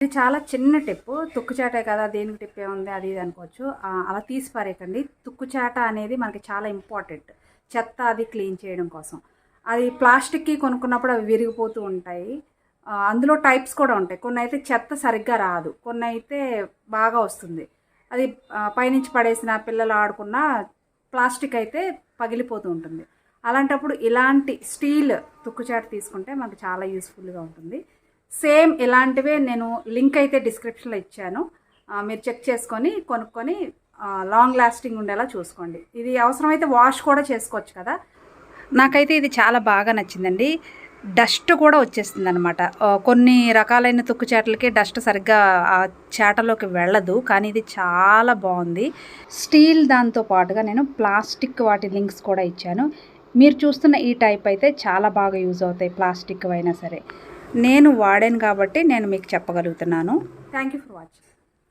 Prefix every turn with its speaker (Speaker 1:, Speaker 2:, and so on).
Speaker 1: ఇది చాలా చిన్న టిప్ తుక్కుచాటే కదా దేనికి టిప్ ఏముంది అది ఇది అనుకోవచ్చు. అలా తీసి పారేయకండి. తుక్కుచాట అనేది మనకి చాలా ఇంపార్టెంట్. చెత్త అది క్లీన్ చేయడం కోసం. అది ప్లాస్టిక్కి కొనుక్కున్నప్పుడు అవి విరిగిపోతూ ఉంటాయి. అందులో టైప్స్ కూడా ఉంటాయి. కొన్ని అయితే చెత్త సరిగ్గా రాదు. కొన్ని అయితే బాగా వస్తుంది. అది పైనుంచి పడేసిన పిల్లలు ఆడుకున్న ప్లాస్టిక్ అయితే పగిలిపోతూ ఉంటుంది. అలాంటప్పుడు ఇలాంటి స్టీల్ తుక్కుచాట తీసుకుంటే మనకు చాలా యూస్ఫుల్గా ఉంటుంది. సేమ్ ఇలాంటివే నేను లింక్ అయితే డిస్క్రిప్షన్లో ఇచ్చాను. మీరు చెక్ చేసుకొని కొనుక్కొని లాంగ్ లాస్టింగ్ ఉండేలా చూసుకోండి. ఇది అవసరమైతే వాష్ కూడా చేసుకోవచ్చు కదా. నాకైతే ఇది చాలా బాగా నచ్చిందండి. డస్ట్ కూడా వచ్చేస్తుంది అనమాట కొన్ని రకాలైన తుక్కు చేటలకి డస్ట్ సరిగ్గా ఆ చేటలోకి వెళ్ళదు కానీ ఇది చాలా బాగుంది. స్టీల్ దాంతో పాటుగా నేను ప్లాస్టిక్ వాటి లింక్స్ కూడా ఇచ్చాను. మీరు చూస్తున్న ఈ టైప్ అయితే చాలా బాగా యూజ్ అవుతాయి ప్లాస్టిక్ అయినా సరే. నేను వాడాను కాబట్టి నేను మీకు చెప్పగలుగుతున్నాను. Thank you for watching